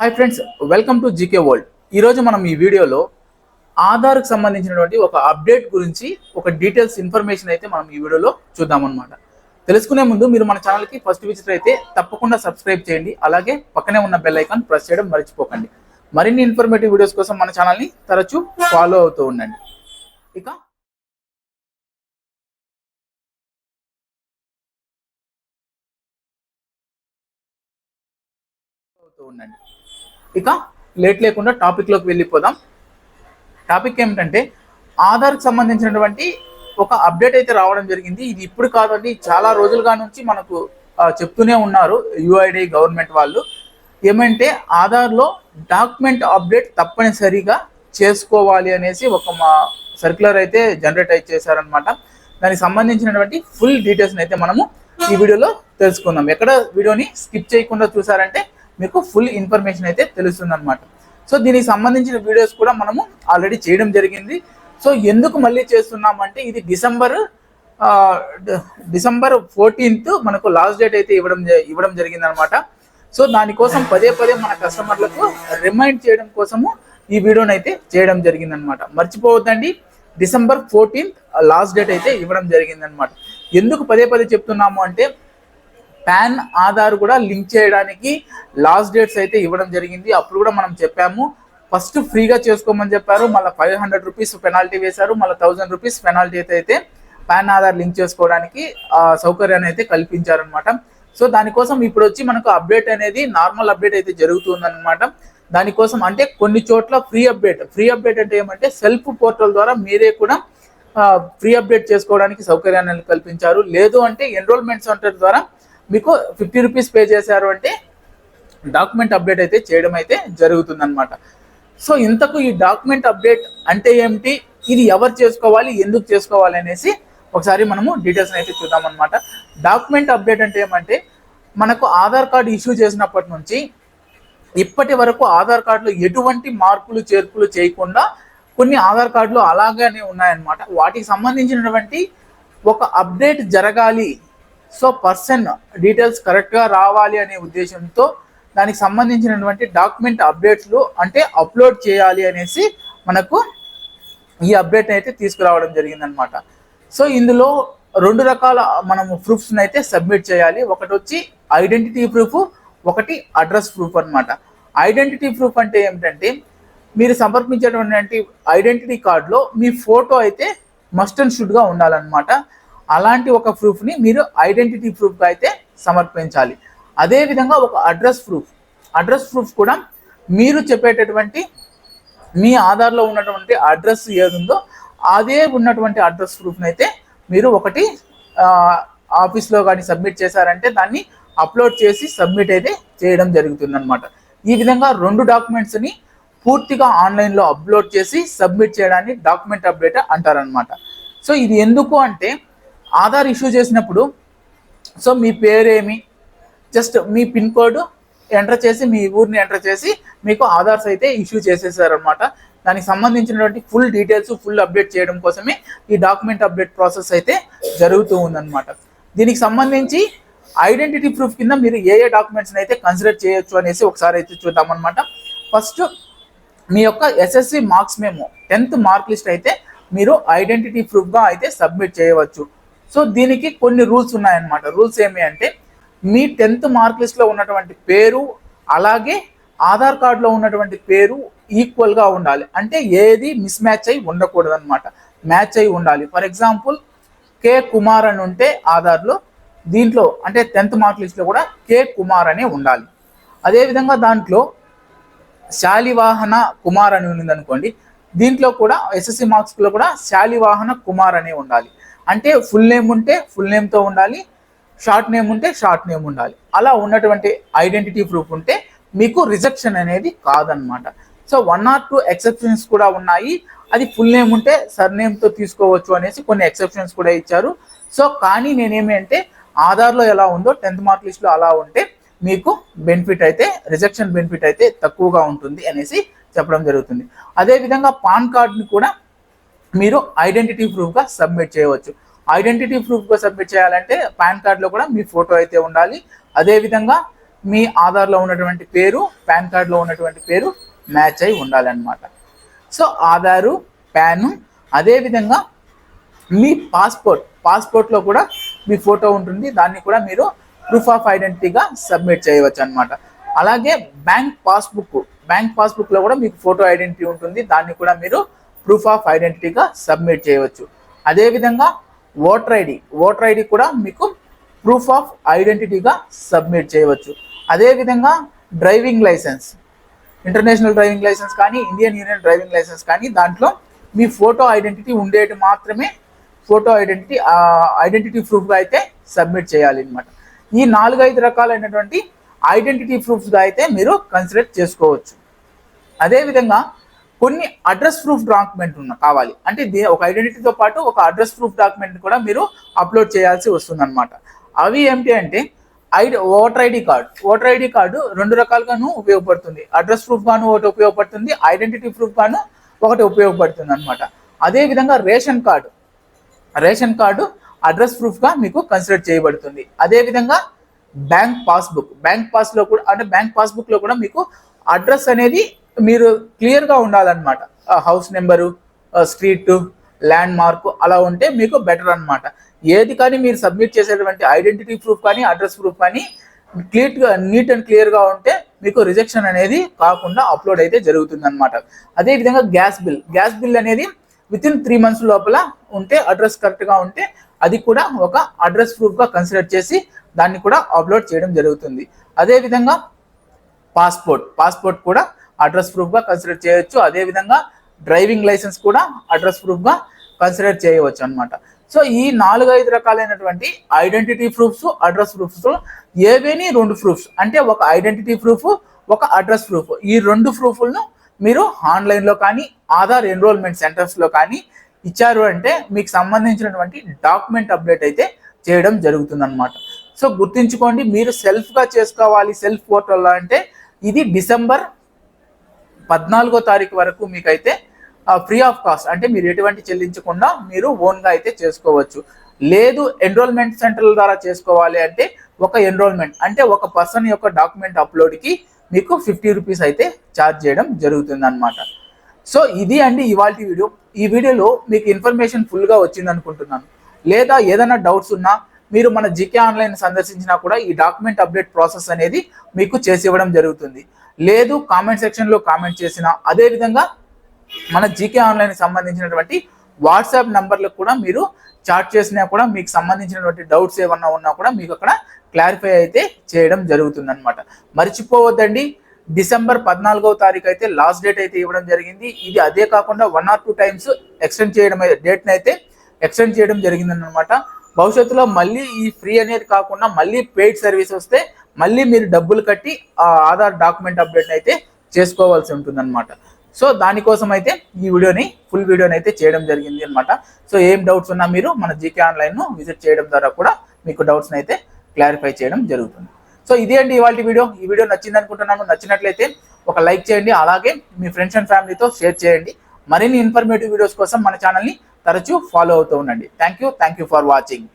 Hi friends welcome to GK world ఈరోజు మనం ఈ వీడియోలో ఆధార్కు సంబంధించినటువంటి ఒక అప్డేట్ గురించి ఒక డీటెయిల్స్ ఇన్ఫర్మేషన్ అయితే మనం ఈ వీడియోలో చూద్దామన్నమాట. తెలుసుకునే ముందు మీరు మన ఛానల్కి ఫస్ట్ విజిటర్ అయితే తప్పకుండా సబ్స్క్రైబ్ చేయండి. అలాగే పక్కనే ఉన్న బెల్ ఐకాన్ ప్రెస్ చేయడం మర్చిపోకండి. మరిన్ని ఇన్ఫర్మేటివ్ వీడియోస్ కోసం మన ఛానల్ని తరచూ ఫాలో అవుతూ ఉండండి. ఇక అవుతూ ఉండండి. ఇక లేట్ లేకుండా టాపిక్లోకి వెళ్ళిపోదాం. టాపిక్ ఏమిటంటే ఆధార్కి సంబంధించినటువంటి ఒక అప్డేట్ అయితే రావడం జరిగింది. ఇది ఇప్పుడు కాదండి చాలా రోజులుగా నుంచి మనకు చెప్తూనే ఉన్నారు యుఐడి గవర్నమెంట్ వాళ్ళు. ఏమంటే ఆధార్లో డాక్యుమెంట్ అప్డేట్ తప్పనిసరిగా చేసుకోవాలి అనేసి ఒక మా సర్క్యులర్ అయితే జనరేట్ అయితే చేశారనమాట దానికి సంబంధించినటువంటి ఫుల్ డీటెయిల్స్ని అయితే మనము ఈ వీడియోలో తెలుసుకుందాం. ఎక్కడ వీడియోని స్కిప్ చేయకుండా చూసారంటే మీకు ఫుల్ ఇన్ఫర్మేషన్ అయితే తెలుస్తుంది అనమాట సో దీనికి సంబంధించిన వీడియోస్ కూడా మనము ఆల్రెడీ చేయడం జరిగింది. సో ఎందుకు మళ్ళీ చేస్తున్నామంటే ఇది డిసెంబర్ డిసెంబర్ ఫోర్టీన్త్ మనకు లాస్ట్ డేట్ అయితే ఇవ్వడం ఇవ్వడం జరిగింది అనమాట సో దానికోసం పదే పదే మన కస్టమర్లకు రిమైండ్ చేయడం కోసము ఈ వీడియోని అయితే చేయడం జరిగింది అనమాట మర్చిపోవద్దండి డిసెంబర్ ఫోర్టీన్త్ లాస్ట్ డేట్ అయితే ఇవ్వడం జరిగింది అనమాట ఎందుకు పదే పదే చెప్తున్నాము అంటే పాన్ ఆధార్ కూడా లింక్ చేయడానికి లాస్ట్ డేట్స్ అయితే ఇవ్వడం జరిగింది. అప్పుడు కూడా మనం చెప్పాము ఫస్ట్ ఫ్రీగా చేసుకోమని చెప్పారు. మళ్ళీ ఫైవ్ హండ్రెడ్ రూపీస్ పెనాల్టీ వేశారు. మళ్ళీ థౌసండ్ రూపీస్ పెనాల్టీ అయితే అయితే పాన్ ఆధార్ లింక్ చేసుకోవడానికి సౌకర్యాన్ని అయితే కల్పించారనమాట సో దానికోసం ఇప్పుడు వచ్చి మనకు అప్డేట్ అనేది నార్మల్ అప్డేట్ అయితే జరుగుతుందన్నమాట. దానికోసం అంటే కొన్ని చోట్ల ఫ్రీ అప్డేట్. ఫ్రీ అప్డేట్ అంటే ఏమంటే సెల్ఫ్ పోర్టల్ ద్వారా మీరే కూడా ఫ్రీ అప్డేట్ చేసుకోవడానికి సౌకర్యాన్ని కల్పించారు. లేదు అంటే ఎన్రోల్మెంట్ సెంటర్ ద్వారా మీకు ఫిఫ్టీ రూపీస్ పే చేశారు అంటే డాక్యుమెంట్ అప్డేట్ అయితే చేయడం అయితే జరుగుతుందన్నమాట. సో ఇంతకు ఈ డాక్యుమెంట్ అప్డేట్ అంటే ఏమిటి? ఇది ఎవరు చేసుకోవాలి? ఎందుకు చేసుకోవాలి అనేసి ఒకసారి మనము డీటెయిల్స్ అయితే చూద్దామన్నమాట. డాక్యుమెంట్ అప్డేట్ అంటే ఏమంటే మనకు ఆధార్ కార్డు ఇష్యూ చేసినప్పటి నుంచి ఇప్పటి వరకు ఆధార్ కార్డులో ఎటువంటి మార్పులు చేర్పులు చేయకుండా కొన్ని ఆధార్ కార్డులు అలాగనే ఉన్నాయన్నమాట. వాటికి సంబంధించినటువంటి ఒక అప్డేట్ జరగాలి సో పర్సన్ డీటెయిల్స్ కరెక్ట్గా రావాలి అనే ఉద్దేశంతో దానికి సంబంధించినటువంటి డాక్యుమెంట్ అప్డేట్లు అంటే అప్లోడ్ చేయాలి అనేసి మనకు ఈ అప్డేట్ అయితే తీసుకురావడం జరిగిందనమాట సో ఇందులో రెండు రకాల మనము ప్రూఫ్స్ని అయితే సబ్మిట్ చేయాలి. ఒకటి వచ్చి ఐడెంటిటీ ప్రూఫ్ ఒకటి అడ్రస్ ప్రూఫ్ అనమాట ఐడెంటిటీ ప్రూఫ్ అంటే ఏమిటంటే మీరు సమర్పించేటువంటి ఐడెంటిటీ కార్డులో మీ ఫోటో అయితే మస్ట్ అండ్ షుడ్గా ఉండాలన్నమాట. అలాంటి ఒక ప్రూఫ్ని మీరు ఐడెంటిటీ ప్రూఫ్గా అయితే సమర్పించాలి. అదేవిధంగా ఒక అడ్రస్ ప్రూఫ్ అడ్రస్ ప్రూఫ్ కూడా మీరు చెప్పేటటువంటి మీ ఆధార్లో ఉన్నటువంటి అడ్రస్ ఏదుందో అదే ఉన్నటువంటి అడ్రస్ ప్రూఫ్ని అయితే మీరు ఒకటి ఆఫీస్లో కానీ సబ్మిట్ చేశారంటే దాన్ని అప్లోడ్ చేసి సబ్మిట్ అయితే చేయడం జరుగుతుందన్నమాట. ఈ విధంగా రెండు డాక్యుమెంట్స్ని పూర్తిగా ఆన్లైన్లో అప్లోడ్ చేసి సబ్మిట్ చేయడాన్ని డాక్యుమెంట్ అప్డేట్ అంటారనమాట సో ఇది ఎందుకు అంటే ఆధార్ ఇష్యూ చేసినప్పుడు సో మీ పేరేమి? జస్ట్ మీ పిన్ కోడ్ ఎంటర్ చేసి మీ ఊరిని ఎంటర్ చేసి మీకు ఆధార్స్ అయితే ఇష్యూ చేసేసారనమాట దానికి సంబంధించినటువంటి ఫుల్ డీటెయిల్స్ ఫుల్ అప్డేట్ చేయడం కోసమే ఈ డాక్యుమెంట్ అప్డేట్ ప్రాసెస్ అయితే జరుగుతూ ఉందన్నమాట. దీనికి సంబంధించి ఐడెంటిటీ ప్రూఫ్ కింద మీరు ఏ ఏ డాక్యుమెంట్స్ని అయితే కన్సిడర్ చేయొచ్చు అనేసి ఒకసారి అయితే చూద్దామన్నమాట. ఫస్ట్ మీ యొక్క ఎస్ఎస్సి మార్క్స్ మేము టెన్త్ మార్క్ లిస్ట్ అయితే మీరు ఐడెంటిటీ ప్రూఫ్గా అయితే సబ్మిట్ చేయవచ్చు. సో దీనికి కొన్ని రూల్స్ ఉన్నాయన్నమాట. రూల్స్ ఏమి అంటే మీ టెన్త్ మార్క్ లిస్ట్లో ఉన్నటువంటి పేరు అలాగే ఆధార్ కార్డులో ఉన్నటువంటి పేరు ఈక్వల్గా ఉండాలి. అంటే ఏది మిస్ మ్యాచ్ అయి ఉండకూడదు అనమాట మ్యాచ్ అయి ఉండాలి. ఫర్ ఎగ్జాంపుల్ కే కుమార్ అని ఉంటే ఆధార్లో దీంట్లో అంటే టెన్త్ మార్క్ లిస్ట్లో కూడా కే కుమార్ అనే ఉండాలి. అదేవిధంగా దాంట్లో శాలివాహన కుమార్ అని ఉంది అనుకోండి దీంట్లో కూడా ఎస్ఎస్సి మార్క్స్లో కూడా శాలివాహన కుమార్ అనే ఉండాలి. అంటే ఫుల్ నేమ్ ఉంటే ఫుల్ నేమ్తో ఉండాలి షార్ట్ నేమ్ ఉంటే షార్ట్ నేమ్ ఉండాలి. అలా ఉన్నటువంటి ఐడెంటిటీ ప్రూఫ్ ఉంటే మీకు రిజెక్షన్ అనేది కాదనమాట so one or two exceptions కూడా ఉన్నాయి. అది ఫుల్ నేమ్ ఉంటే సర్ నేమ్తో తీసుకోవచ్చు అనేసి కొన్ని ఎక్సెప్షన్స్ కూడా ఇచ్చారు. సో కానీ నేనేమి అంటే ఆధార్లో ఎలా ఉందో టెన్త్ మార్క్ లిస్ట్లో అలా ఉంటే మీకు బెనిఫిట్ అయితే రిజెక్షన్ బెనిఫిట్ అయితే తక్కువగా ఉంటుంది అనేసి చెప్పడం జరుగుతుంది. అదేవిధంగా పాన్ కార్డ్ని కూడా మీరు ఐడెంటిటీ ప్రూఫ్గా సబ్మిట్ చేయవచ్చు. ఐడెంటిటీ ప్రూఫ్గా సబ్మిట్ చేయాలంటే పాన్ కార్డ్లో కూడా మీ ఫోటో అయితే ఉండాలి. అదేవిధంగా మీ ఆధార్లో ఉన్నటువంటి పేరు పాన్ కార్డ్లో ఉన్నటువంటి పేరు మ్యాచ్ అయి ఉండాలన్నమాట. సో ఆధారు ప్యాను అదేవిధంగా మీ పాస్పోర్ట్ పాస్పోర్ట్లో కూడా మీ ఫోటో ఉంటుంది. దాన్ని కూడా మీరు ప్రూఫ్ ఆఫ్ ఐడెంటిటీగా సబ్మిట్ చేయవచ్చు అనమాట అలాగే బ్యాంక్ పాస్బుక్ బ్యాంక్ పాస్బుక్లో కూడా మీకు ఫోటో ఐడెంటిటీ ఉంటుంది. దాన్ని కూడా మీరు ప్రూఫ్ ఆఫ్ ఐడెంటిటీగా సబ్మిట్ చేయవచ్చు. అదేవిధంగా ఓటర్ ఐడి ఓటర్ ఐడి కూడా మీకు ప్రూఫ్ ఆఫ్ ఐడెంటిటీగా సబ్మిట్ చేయవచ్చు. అదేవిధంగా driving licence international driving licence కానీ ఇండియన్ యూనియన్ డ్రైవింగ్ లైసెన్స్ కానీ దాంట్లో మీ ఫోటో ఐడెంటిటీ ఉండేటి మాత్రమే ఫోటో ఐడెంటిటీ ఐడెంటిటీ ప్రూఫ్గా అయితే సబ్మిట్ చేయాలి అనమాట ఈ నాలుగైదు రకాలైనటువంటి ఐడెంటిటీ ప్రూఫ్స్గా అయితే మీరు కన్సిడర్ చేసుకోవచ్చు. అదేవిధంగా కొన్ని అడ్రస్ ప్రూఫ్ డాక్యుమెంట్ ఉన్న కావాలి. అంటే ఒక ఐడెంటిటీతో పాటు ఒక అడ్రస్ ప్రూఫ్ డాక్యుమెంట్ కూడా మీరు అప్లోడ్ చేయాల్సి వస్తుందన్నమాట. అవి ఏమిటి అంటే ID voter ID card voter ID card రెండు రకాలుగాను ఉపయోగపడుతుంది. అడ్రస్ ప్రూఫ్ గాను ఒకటి ఉపయోగపడుతుంది ఐడెంటిటీ ప్రూఫ్ గాను ఒకటి ఉపయోగపడుతుంది అనమాట అదేవిధంగా ration card ration card address ప్రూఫ్గా మీకు కన్సిడర్ చేయబడుతుంది. అదేవిధంగా బ్యాంక్ పాస్బుక్ బ్యాంక్ పాస్లో కూడా అంటే బ్యాంక్ పాస్బుక్లో కూడా మీకు అడ్రస్ అనేది మీరు క్లియర్గా ఉండాలన్నమాట. House number street landmark అలా ఉంటే మీకు బెటర్ అన్నమాట. ఏది కానీ మీరు సబ్మిట్ చేసేటువంటి ఐడెంటిటీ ప్రూఫ్ కానీ అడ్రస్ ప్రూఫ్ కానీ క్లియర్గా నీట్ అండ్ క్లియర్గా ఉంటే మీకు రిజెక్షన్ అనేది కాకుండా అప్లోడ్ అయితే జరుగుతుంది అనమాట అదేవిధంగా గ్యాస్ బిల్. గ్యాస్ బిల్ అనేది విత్ ఇన్ త్రీ మంత్స్ లోపల ఉంటే అడ్రస్ కరెక్ట్గా ఉంటే అది కూడా ఒక అడ్రస్ ప్రూఫ్గా కన్సిడర్ చేసి దాన్ని కూడా అప్లోడ్ చేయడం జరుగుతుంది. అదేవిధంగా పాస్పోర్ట్. పాస్పోర్ట్ కూడా అడ్రస్ ప్రూఫ్గా కన్సిడర్ చేయొచ్చు. అదేవిధంగా డ్రైవింగ్ లైసెన్స్ కూడా అడ్రస్ ప్రూఫ్గా కన్సిడర్ చేయవచ్చు అనమాట సో ఈ నాలుగు ఐదు రకాలైనటువంటి ఐడెంటిటీ ప్రూఫ్స్ అడ్రస్ ప్రూఫ్స్ ఏవేని రెండు ప్రూఫ్స్ అంటే ఒక ఐడెంటిటీ ప్రూఫ్ ఒక అడ్రస్ ప్రూఫ్ ఈ రెండు ప్రూఫ్లను మీరు ఆన్లైన్లో కానీ ఆధార్ ఎన్రోల్మెంట్ సెంటర్స్లో కానీ ఇచ్చారు అంటే మీకు సంబంధించినటువంటి డాక్యుమెంట్ అప్డేట్ అయితే చేయడం జరుగుతుందన్నమాట. సో గుర్తుంచుకోండి మీరు సెల్ఫ్గా చేసుకోవాలి సెల్ఫ్ పోర్టల్లో అంటే ఇది డిసెంబర్ పద్నాలుగో తారీఖు వరకు మీకైతే ఫ్రీ ఆఫ్ కాస్ట్ అంటే మీరు ఎటువంటి చెల్లించకుండా మీరు ఓన్గా అయితే చేసుకోవచ్చు. లేదు ఎన్రోల్మెంట్ సెంటర్ల ద్వారా చేసుకోవాలి అంటే ఒక ఎన్రోల్మెంట్ అంటే ఒక పర్సన్ యొక్క డాక్యుమెంట్ అప్లోడ్కి మీకు ఫిఫ్టీ రూపీస్ అయితే ఛార్జ్ చేయడం జరుగుతుంది అనమాట సో ఇది అండి ఇవాళ వీడియో. ఈ వీడియోలో మీకు ఇన్ఫర్మేషన్ ఫుల్గా వచ్చింది అనుకుంటున్నాను లేదా ఏదైనా డౌట్స్ ఉన్నా మీరు మన జీకే ఆన్లైన్ సందర్శించినా కూడా ఈ డాక్యుమెంట్ అప్డేట్ ప్రాసెస్ అనేది మీకు చేసి ఇవ్వడం జరుగుతుంది. లేదు కామెంట్ సెక్షన్లో కామెంట్ చేసినా అదేవిధంగా మన జీకే ఆన్లైన్ సంబంధించినటువంటి వాట్సాప్ నంబర్లకు కూడా మీరు చాట్ చేసినా కూడా మీకు సంబంధించినటువంటి డౌట్స్ ఏమన్నా ఉన్నా కూడా మీకు అక్కడ క్లారిఫై అయితే చేయడం జరుగుతుంది అనమాట మర్చిపోవద్దండి. డిసెంబర్ పద్నాలుగవ తారీఖు అయితే లాస్ట్ డేట్ అయితే ఇవ్వడం జరిగింది. ఇది అదే కాకుండా one or two times extend చేయడం డేట్ని అయితే ఎక్స్టెండ్ చేయడం జరిగింది అనమాట భవిష్యత్తులో మళ్ళీ ఈ ఫ్రీ అనేది కాకుండా మళ్ళీ పెయిడ్ సర్వీస్ వస్తే మళ్ళీ మీరు డబ్బులు కట్టి ఆ ఆధార్ డాక్యుమెంట్ అప్డేట్ అయితే చేసుకోవాల్సి ఉంటుంది సో దానికోసం అయితే ఈ వీడియోని ఫుల్ వీడియోని అయితే చేయడం జరిగింది అనమాట సో ఏం డౌట్స్ ఉన్నా మీరు మన జీకే ఆన్లైన్ను విజిట్ చేయడం ద్వారా కూడా మీకు డౌట్స్ని అయితే క్లారిఫై చేయడం జరుగుతుంది. సో ఇదే అండి ఇవాళ వీడియో. ఈ వీడియో నచ్చింది అనుకుంటున్నాను. నచ్చినట్లయితే ఒక లైక్ చేయండి. అలాగే మీ ఫ్రెండ్స్ అండ్ ఫ్యామిలీతో షేర్ చేయండి. మరిన్ని ఇన్ఫర్మేటివ్ వీడియోస్ కోసం మన ఛానల్ని తరచూ ఫాలో అవుతూ ఉండండి. Thank you thank you for watching